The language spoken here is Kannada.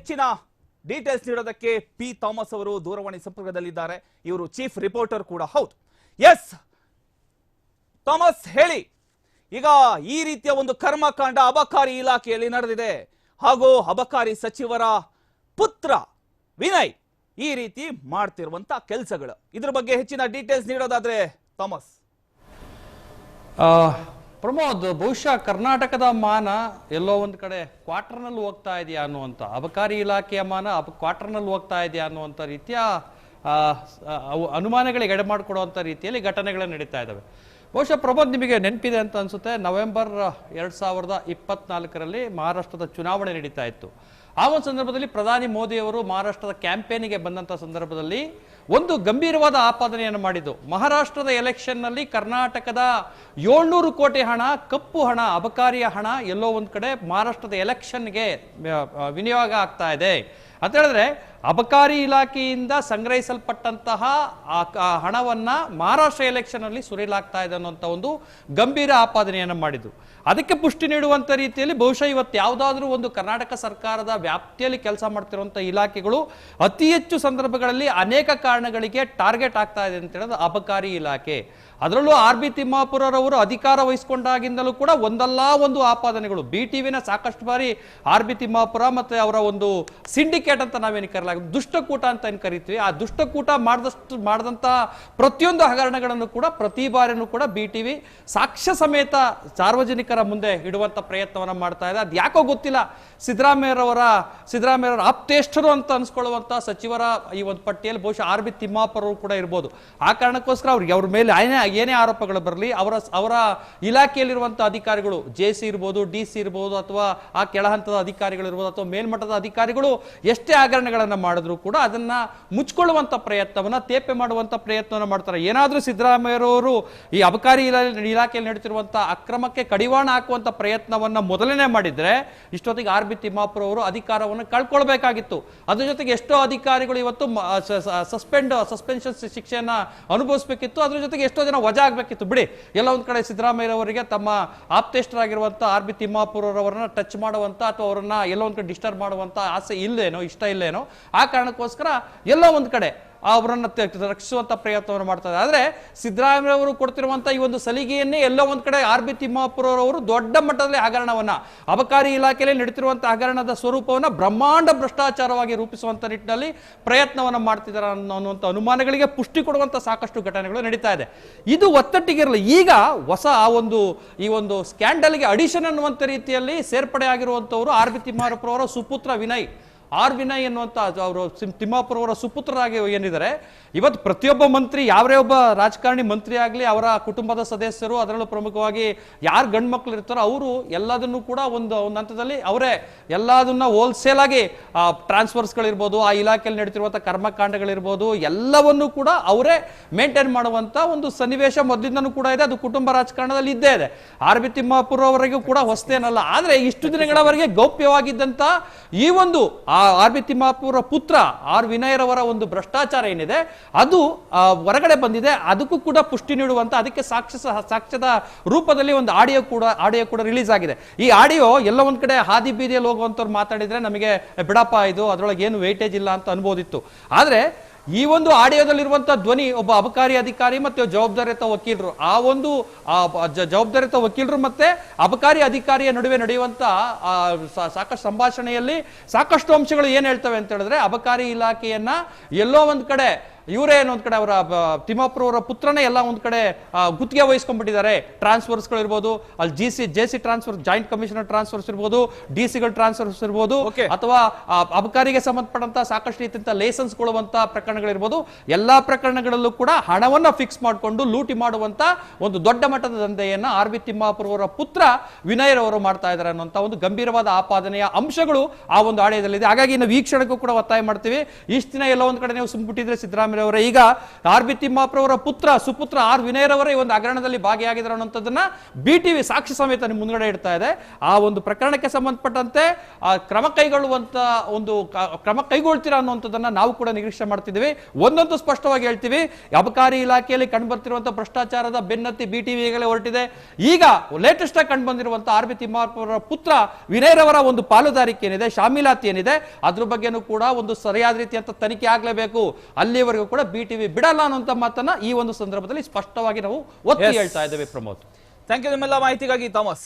ಹೆಚ್ಚಿನ ಡೀಟೇಲ್ಸ್ ನೀಡೋದಕ್ಕೆ ಪಿ ಥಾಮಸ್ ಅವರು ದೂರವಾಣಿ ಸಂಪರ್ಕದಲ್ಲಿದ್ದಾರೆ. ಇವರು ಚೀಫ್ ರಿಪೋರ್ಟರ್ ಕೂಡ. ಹೌದು. ಎಸ್ ಥಾಮಸ್ ಹೇಳಿ, ಈಗ ಈ ರೀತಿಯ ಒಂದು ಕರ್ಮಕಾಂಡ ಅಬಕಾರಿ ಇಲಾಖೆಯಲ್ಲಿ ನಡೆದಿದೆ. ಹಾಗೂ ಅಬಕಾರಿ ಸಚಿವರ ಪುತ್ರ ವಿನಯ್ ಈ ರೀತಿ ಮಾಡ್ತಿರುವಂತ ಕೆಲಸಗಳು. ಇದ್ರ ಬಗ್ಗೆ ಹೆಚ್ಚಿನ ಡೀಟೇಲ್ಸ್ ನೀಡೋದಾದ್ರೆ ಥಾಮಸ್ ಪ್ರಮೋದ್, ಬಹುಶಃ ಕರ್ನಾಟಕದ ಮಾನ ಎಲ್ಲೋ ಒಂದು ಕಡೆ ಕ್ವಾರ್ಟರ್ನಲ್ಲಿ ಹೋಗ್ತಾ ಇದೆಯಾ ಅನ್ನುವಂಥ, ಅಬಕಾರಿ ಇಲಾಖೆಯ ಮಾನ ಅಬ, ಕ್ವಾರ್ಟರ್ನಲ್ಲಿ ಹೋಗ್ತಾ ಇದೆಯಾ ಅನ್ನುವಂಥ ರೀತಿಯ ಅನುಮಾನಗಳಿಗೆ ಎಡೆ ಮಾಡಿಕೊಡುವಂಥ ರೀತಿಯಲ್ಲಿ ಘಟನೆಗಳು ನಡೀತಾ ಇದ್ದಾವೆ ಬಹುಶಃ ಪ್ರಮೋದ್ ನಿಮಗೆ ನೆನಪಿದೆ ಅಂತ ಅನ್ಸುತ್ತೆ, ನವೆಂಬರ್ ಎರಡು ಸಾವಿರದ ಇಪ್ಪತ್ನಾಲ್ಕರಲ್ಲಿ ಮಹಾರಾಷ್ಟ್ರದ ಚುನಾವಣೆ ನಡೀತಾ ಇತ್ತು. ಆ ಒಂದು ಸಂದರ್ಭದಲ್ಲಿ ಪ್ರಧಾನಿ ಮೋದಿಯವರು ಮಹಾರಾಷ್ಟ್ರದ ಕ್ಯಾಂಪೇನಿಗೆ ಬಂದಂಥ ಸಂದರ್ಭದಲ್ಲಿ ಒಂದು ಗಂಭೀರವಾದ ಆಪಾದನೆಯನ್ನು ಮಾಡಿದ್ದು. ಮಹಾರಾಷ್ಟ್ರದ ಎಲೆಕ್ಷನ್ನಲ್ಲಿ ಕರ್ನಾಟಕದ ಏಳ್ನೂರು ಕೋಟಿ ಹಣ, ಕಪ್ಪು ಹಣ, ಅಬಕಾರಿಯ ಹಣ ಎಲ್ಲೋ ಒಂದು ಕಡೆ ಮಹಾರಾಷ್ಟ್ರದ ಎಲೆಕ್ಷನ್ಗೆ ವಿನಿಯೋಗ ಆಗ್ತಾ ಇದೆ. ಅಂತ ಹೇಳಿದ್ರೆ ಅಬಕಾರಿ ಇಲಾಖೆಯಿಂದ ಸಂಗ್ರಹಿಸಲ್ಪಟ್ಟಂತಹ ಆ ಹಣವನ್ನ ಮಹಾರಾಷ್ಟ್ರ ಎಲೆಕ್ಷನ್ ಅಲ್ಲಿ ಸುರಿಲಾಗ್ತಾ ಇದೆ ಅನ್ನುವಂಥ ಒಂದು ಗಂಭೀರ ಆಪಾದನೆಯನ್ನು ಮಾಡಿದ್ದು ಅದಕ್ಕೆ ಪುಷ್ಟಿ ನೀಡುವಂತ ರೀತಿಯಲ್ಲಿ ಬಹುಶಃ ಇವತ್ತು ಯಾವುದಾದ್ರೂ ಒಂದು ಕರ್ನಾಟಕ ಸರ್ಕಾರದ ವ್ಯಾಪ್ತಿಯಲ್ಲಿ ಕೆಲಸ ಮಾಡ್ತಿರುವಂಥ ಇಲಾಖೆಗಳು ಅತಿ ಹೆಚ್ಚು ಸಂದರ್ಭಗಳಲ್ಲಿ ಅನೇಕ ಕಾರಣಗಳಿಗೆ ಟಾರ್ಗೆಟ್ ಆಗ್ತಾ ಇದೆ ಅಂತ ಹೇಳೋದು ಅಬಕಾರಿ ಇಲಾಖೆ. ಅದರಲ್ಲೂ ಆರ್ ಬಿ ತಿಮ್ಮಾಪುರರವರು ಅಧಿಕಾರ ವಹಿಸಿಕೊಂಡಾಗಿಂದಲೂ ಕೂಡ ಒಂದಲ್ಲ ಒಂದು ಆಪಾದನೆಗಳು. ಬಿ ಟಿವಿನ ಸಾಕಷ್ಟು ಬಾರಿ ಆರ್ ಬಿ ತಿಮ್ಮಾಪುರ ಮತ್ತೆ ಅವರ ಒಂದು ಸಿಂಡಿಕೇಟ್ ಅಂತ ನಾವೇನು ಕರೆಯಲಾಗುತ್ತೆ ದುಷ್ಟಕೂಟ ಅಂತ ಏನು ಕರಿತೀವಿ, ಆ ದುಷ್ಟಕೂಟ ಮಾಡಿದಷ್ಟು ಮಾಡಿದಂಥ ಪ್ರತಿಯೊಂದು ಹಗರಣಗಳನ್ನು ಕೂಡ ಪ್ರತಿ ಬಾರಿನೂ ಕೂಡ ಬಿ ಟಿವಿ ಸಾಕ್ಷ್ಯ ಸಮೇತ ಸಾರ್ವಜನಿಕರ ಮುಂದೆ ಇಡುವಂಥ ಪ್ರಯತ್ನವನ್ನ ಮಾಡ್ತಾ ಇದೆ. ಅದು ಯಾಕೋ ಗೊತ್ತಿಲ್ಲ. ಸಿದ್ದರಾಮಯ್ಯರವರ ಸಿದ್ದರಾಮಯ್ಯರವರ ಆಪ್ತೇಷ್ಟರು ಅಂತ ಅನ್ಸ್ಕೊಳ್ಳುವಂತ ಸಚಿವರ ಈ ಒಂದು ಪಟ್ಟಿಯಲ್ಲಿ ಬಹುಶಃ ಆರ್ ಬಿ ತಿಮ್ಮಾಪುರವರು ಕೂಡ ಇರ್ಬೋದು. ಆ ಕಾರಣಕ್ಕೋಸ್ಕರ ಅವ್ರಿಗೆ ಅವ್ರ ಮೇಲೆ ಏನೇ ಏನೇ ಆರೋಪಗಳು ಬರಲಿ, ಅವರ ಅವರ ಇಲಾಖೆಯಲ್ಲಿರುವಂಥ ಅಧಿಕಾರಿಗಳು, ಜೆ ಸಿ ಇರ್ಬೋದು, ಡಿ ಸಿ ಇರ್ಬೋದು, ಅಥವಾ ಆ ಕೆಳಹಂತದ ಅಧಿಕಾರಿಗಳು ಅಧಿಕಾರಿಗಳಿರ್ಬೋದು ಅಥವಾ ಮೇಲ್ಮಟ್ಟದ ಅಧಿಕಾರಿಗಳು ಎಷ್ಟೇ ಹಗರಣಗಳನ್ನು ಮಾಡಿದ್ರೂ ಕೂಡ ಅದನ್ನ ಮುಚ್ಕೊಳ್ಳುವಂಥ ಪ್ರಯತ್ನವನ್ನ, ತೇಪೆ ಮಾಡುವಂತ ಪ್ರಯತ್ನವನ್ನ ಮಾಡ್ತಾರೆ. ಏನಾದರೂ ಸಿದ್ದರಾಮಯ್ಯರವರು ಈ ಅಬಕಾರಿ ಇಲಾ- ಇಲಾಖೆಯಲ್ಲಿ ನಡೀತಿರುವಂತಹ ಅಕ್ರಮಕ್ಕೆ ಕಡಿವಾಣ ಹಾಕುವಂತ ಪ್ರಯತ್ನವನ್ನ ಮೊದಲನೇ ಮಾಡಿದ್ರೆ, ಇಷ್ಟೊತ್ತಿಗೆ ಆರ್ ಬಿ ತಿಮ್ಮಾಪುರ ಅವರು ಅಧಿಕಾರವನ್ನು ಕಳ್ಕೊಳ್ಬೇಕಾಗಿತ್ತು. ಅದ್ರ ಜೊತೆಗೆ ಎಷ್ಟೋ ಅಧಿಕಾರಿಗಳು ಇವತ್ತು ಸಸ್ಪೆಂಡ್, ಸಸ್ಪೆನ್ಷನ್ ಶಿಕ್ಷೆಯನ್ನು ಅನುಭವಿಸಬೇಕಿತ್ತು. ಅದ್ರ ಜೊತೆಗೆ ಎಷ್ಟೋ ಜನ ವಜಾ ಆಗಬೇಕಿತ್ತು. ಬಿಡಿ, ಎಲ್ಲ ಒಂದು ಕಡೆ ಸಿದ್ದರಾಮಯ್ಯವರಿಗೆ ತಮ್ಮ ಆಪ್ತೇಷ್ಟರಾಗಿರುವಂಥ ಆರ್ ಬಿ ತಿಮ್ಮಾಪುರವರನ್ನ ಟಚ್ ಮಾಡುವಂಥ ಅಥವಾ ಅವರನ್ನ ಎಲ್ಲೋ ಒಂದು ಕಡೆ ಡಿಸ್ಟರ್ಬ್ ಮಾಡುವಂಥ ಆಸೆ ಇಲ್ಲೇನೋ, ಇಷ್ಟ ಇಲ್ಲೇನೋ, ಆ ಕಾರಣಕ್ಕೋಸ್ಕರ ಎಲ್ಲ ಒಂದು ಕಡೆ ಅವರನ್ನ ರಕ್ಷಿಸುವಂತ ಪ್ರಯತ್ನವನ್ನು ಮಾಡ್ತಾರೆ ಆದ್ರೆ ಸಿದ್ದರಾಮಯ್ಯ ಅವರು ಕೊಡ್ತಿರುವಂತ ಈ ಒಂದು ಸಲಿಗೆಯನ್ನೇ ಎಲ್ಲೋ ಒಂದ್ ಕಡೆ ಆರ್ ಬಿ ತಿಮ್ಮಾಪುರವರು ದೊಡ್ಡ ಮಟ್ಟದಲ್ಲಿ ಹಗರಣವನ್ನ, ಅಬಕಾರಿ ಇಲಾಖೆಯಲ್ಲಿ ನಡೀತಿರುವಂತ ಹಗರಣದ ಸ್ವರೂಪವನ್ನ ಬ್ರಹ್ಮಾಂಡ ಭ್ರಷ್ಟಾಚಾರವಾಗಿ ರೂಪಿಸುವಂತ ನಿಟ್ಟಿನಲ್ಲಿ ಪ್ರಯತ್ನವನ್ನ ಮಾಡ್ತಿದ್ದಾರೆ ಅನ್ನೋ ಅನ್ನುವಂಥ ಅನುಮಾನಗಳಿಗೆ ಪುಷ್ಟಿ ಕೊಡುವಂತ ಸಾಕಷ್ಟು ಘಟನೆಗಳು ನಡೀತಾ ಇದೆ. ಇದು ಒತ್ತಟ್ಟಿಗಿರಲಿ. ಈಗ ಹೊಸ ಆ ಒಂದು, ಈ ಒಂದು ಸ್ಕ್ಯಾಂಡಲ್ಗೆ ಅಡಿಷನ್ ಅನ್ನುವಂಥ ರೀತಿಯಲ್ಲಿ ಸೇರ್ಪಡೆ ಆಗಿರುವಂತವರು ಆರ್ ಬಿ ತಿಮ್ಮಾಪುರವರ ಸುಪುತ್ರ ವಿನಯ್. ಆರ್ ವಿನಯ್ ಎನ್ನುವಂತ ಅವರು ತಿಮ್ಮಾಪುರ ಅವರ ಸುಪುತ್ರರಾಗಿ ಏನಿದ್ದಾರೆ, ಇವತ್ತು ಪ್ರತಿಯೊಬ್ಬ ಮಂತ್ರಿ, ಯಾವರೇ ಒಬ್ಬ ರಾಜಕಾರಣಿ ಮಂತ್ರಿ ಆಗಲಿ, ಅವರ ಕುಟುಂಬದ ಸದಸ್ಯರು, ಅದರಲ್ಲೂ ಪ್ರಮುಖವಾಗಿ ಯಾರು ಗಂಡು ಮಕ್ಕಳು ಇರ್ತಾರೋ ಅವರು ಎಲ್ಲದನ್ನು ಕೂಡ ಒಂದು ಒಂದು ಹಂತದಲ್ಲಿ ಅವರೇ ಎಲ್ಲದನ್ನ ಹೋಲ್ಸೇಲ್ ಆಗಿ ಟ್ರಾನ್ಸ್ಫರ್ಸ್ಗಳಿರ್ಬೋದು ಆ ಇಲಾಖೆಯಲ್ಲಿ ನಡೀತಿರುವಂಥ ಕರ್ಮಕಾಂಡಗಳಿರ್ಬೋದು, ಎಲ್ಲವನ್ನು ಕೂಡ ಅವರೇ ಮೇಂಟೈನ್ ಮಾಡುವಂತ ಒಂದು ಸನ್ನಿವೇಶ ಮೊದಲಿಂದನೂ ಕೂಡ ಇದೆ, ಅದು ಕುಟುಂಬ ರಾಜಕಾರಣದಲ್ಲಿ ಇದ್ದೇ ಇದೆ. ಆರ್ ಬಿ ತಿಮ್ಮಾಪುರ ಅವರಿಗೂ ಕೂಡ ಹೊಸ್ತೇನಲ್ಲ. ಆದರೆ ಇಷ್ಟು ದಿನಗಳವರೆಗೆ ಗೌಪ್ಯವಾಗಿದ್ದಂಥ ಈ ಒಂದು ಆರ್ ಬಿ ತಿಮ್ಮಾಪುರ ಪುತ್ರ ಆರ್ ವಿನಯರವರ ಒಂದು ಭ್ರಷ್ಟಾಚಾರ ಏನಿದೆ, ಅದು ಹೊರಗಡೆ ಬಂದಿದೆ, ಅದಕ್ಕೂ ಕೂಡ ಪುಷ್ಟಿ ನೀಡುವಂತ, ಅದಕ್ಕೆ ಸಾಕ್ಷ್ಯ ಸಾಕ್ಷ್ಯದ ರೂಪದಲ್ಲಿ ಒಂದು ಆಡಿಯೋ ಕೂಡ ಆಡಿಯೋ ಕೂಡ ರಿಲೀಸ್ ಆಗಿದೆ. ಈ ಆಡಿಯೋ ಎಲ್ಲ ಒಂದ್ ಕಡೆ ಹಾದಿ ಬೀದಿಯಲ್ಲಿ ಹೋಗುವಂತವ್ರು ಮಾತಾಡಿದ್ರೆ ನಮಗೆ ಬಿಡಪ್ಪ ಇದು, ಅದರೊಳಗೆ ಏನು ವೇಟೇಜ್ ಇಲ್ಲ ಅಂತ ಅನ್ಬೋದಿತ್ತು. ಆದ್ರೆ ಈ ಒಂದು ಆಡಿಯೋದಲ್ಲಿರುವಂತಹ ಧ್ವನಿ ಒಬ್ಬ ಅಬಕಾರಿ ಅಧಿಕಾರಿ ಮತ್ತು ಜವಾಬ್ದಾರಿಯುತ ವಕೀಲರು, ಆ ಒಂದು ಜವಾಬ್ದಾರಿಯುತ ವಕೀಲರು ಮತ್ತೆ ಅಬಕಾರಿ ಅಧಿಕಾರಿಯ ನಡುವೆ ನಡೆಯುವಂತ ಸಾಕಷ್ಟು ಸಂಭಾಷಣೆಯಲ್ಲಿ ಸಾಕಷ್ಟು ಅಂಶಗಳು ಏನ್ ಹೇಳ್ತವೆ ಅಂತ ಹೇಳಿದ್ರೆ ಅಬಕಾರಿ ಇಲಾಖೆಯನ್ನ ಎಲ್ಲೋ ಒಂದ್ ಕಡೆ ಇವರೇ ಏನೋ ಒಂದ್ ಕಡೆ ಅವರ ತಿಮ್ಮಾಪುರ ಅವರ ಪುತ್ರನೇ ಎಲ್ಲ ಒಂದು ಕಡೆ ಗುತ್ತಿಗೆ ವಹಿಸ್ಕೊಂಡ್ಬಿಟ್ಟಿದ್ದಾರೆ. ಟ್ರಾನ್ಸ್ಫರ್ಸ್ಗಳು ಇರ್ಬೋದು ಅಲ್ಲಿ G C J C transfer joint commissioner transfers ಇರ್ಬೋದು ಡಿ ಸಿಗಳ ಟ್ರಾನ್ಸ್ಫರ್ಸ್ ಇರ್ಬೋದು. ಅಥವಾ ಅಬಕಾರಿಗೆ ಸಂಬಂಧಪಟ್ಟಂತ ಸಾಕಷ್ಟು ರೀತಿಯಂತ ಲೈಸೆನ್ಸ್ ಕೊಡುವಂತ ಪ್ರಕರಣಗಳಿರ್ಬೋದು ಎಲ್ಲಾ ಪ್ರಕರಣಗಳಲ್ಲೂ ಕೂಡ ಹಣವನ್ನ ಫಿಕ್ಸ್ ಮಾಡಿಕೊಂಡು ಲೂಟಿ ಮಾಡುವಂತ ಒಂದು ದೊಡ್ಡ ಮಟ್ಟದ ದಂಧೆಯನ್ನ ಆರ್ ಬಿ ತಿಮ್ಮಾಪುರವರ ಪುತ್ರ ವಿನಯರವರು ಮಾಡ್ತಾ ಇದ್ದಾರೆ ಅನ್ನುವಂತ ಒಂದು ಗಂಭೀರವಾದ ಆಪಾದನೆಯ ಅಂಶಗಳು ಆ ಒಂದು ಆಡಯದಲ್ಲಿದೆ ಹಾಗಾಗಿ ನಾವು ಈ ಕ್ಷಣಕ್ಕೂ ಕೂಡ ಒತ್ತಾಯ ಮಾಡ್ತೀವಿ. ಇಷ್ಟು ದಿನ ಎಲ್ಲ ಒಂದ್ ಕಡೆ ನೀವು ಸುಮ್ಬಿಟ್ಟಿದ್ರೆ ಸಿದ್ದರಾಮಯ್ಯ ಅವರೇ ಈಗ ಆರ್ ಬಿ ತಿಮ್ಮಾಪುರವರ ಪುತ್ರ ಸುಪುತ್ರ ಆರ್ ವಿನಯರವರೇ ಒಂದು ಹಗರಣದಲ್ಲಿ ಭಾಗಿಯಾಗಿದ್ದಾರೆ ಅನ್ನೋಂಥದ್ದನ್ನ ಬಿ ಟಿವಿ ಸಾಕ್ಷಿ ಸಮೇತ ನಿಮ್ಮ ಇಡ್ತಾ ಇದೆ. ಆ ಒಂದು ಪ್ರಕರಣಕ್ಕೆ ಸಂಬಂಧಪಟ್ಟಂತೆ, ಆ ಕ್ರಮ ಕೈಗೊಳ್ಳುವಂತ ಒಂದು ಕ್ರಮ ಕೈಗೊಳ್ತೀರಾ ಅನ್ನುವಂಥದ್ದನ್ನ ನಾವು ಕೂಡ ನಿರೀಕ್ಷೆ ಮಾಡ್ತಿದ್ದೀವಿ. ಒಂದಂತೂ ಸ್ಪಷ್ಟವಾಗಿ ಹೇಳ್ತೀವಿ, ಅಬಕಾರಿ ಇಲಾಖೆಯಲ್ಲಿ ಕಂಡುಬರ್ತಿರುವಂತಹ ಭ್ರಷ್ಟಾಚಾರದ ಬೆನ್ನತ್ತಿ ಬಿ ಟಿವಿ ಈಗಲೇ ಹೊರಟಿದೆ. ಈಗ ಲೇಟೆಸ್ಟ್ ಆಗಿ ಕಂಡು ಬಂದಿರುವಂತಹ ಆರ್ ಬಿ ತಿಮ್ಮಾಪುರ ಪುತ್ರ ವಿನಯರವರ ಒಂದು ಪಾಲುದಾರಿಕೆ ಏನಿದೆ, ಶಾಮೀಲಾತಿ ಏನಿದೆ, ಅದ್ರ ಬಗ್ಗೆನೂ ಕೂಡ ಒಂದು ಸರಿಯಾದ ರೀತಿಯಂತ ತನಿಖೆ ಆಗಲೇಬೇಕು. ಅಲ್ಲಿವರೆಗೂ ಕೂಡ ಬಿ ಟಿವಿ ಬಿಡಲ್ಲ ಅನ್ನುವಂಥ ಮಾತನ್ನ ಈ ಒಂದು ಸಂದರ್ಭದಲ್ಲಿ ಸ್ಪಷ್ಟವಾಗಿ ನಾವು ಒತ್ತಿ ಹೇಳ್ತಾ ಇದ್ದೇವೆ ಪ್ರಮೋದ್. ಥ್ಯಾಂಕ್ ಯು ನಿಮ್ಮೆಲ್ಲ ಮಾಹಿತಿಗಾಗಿ ಥಾಮಸ್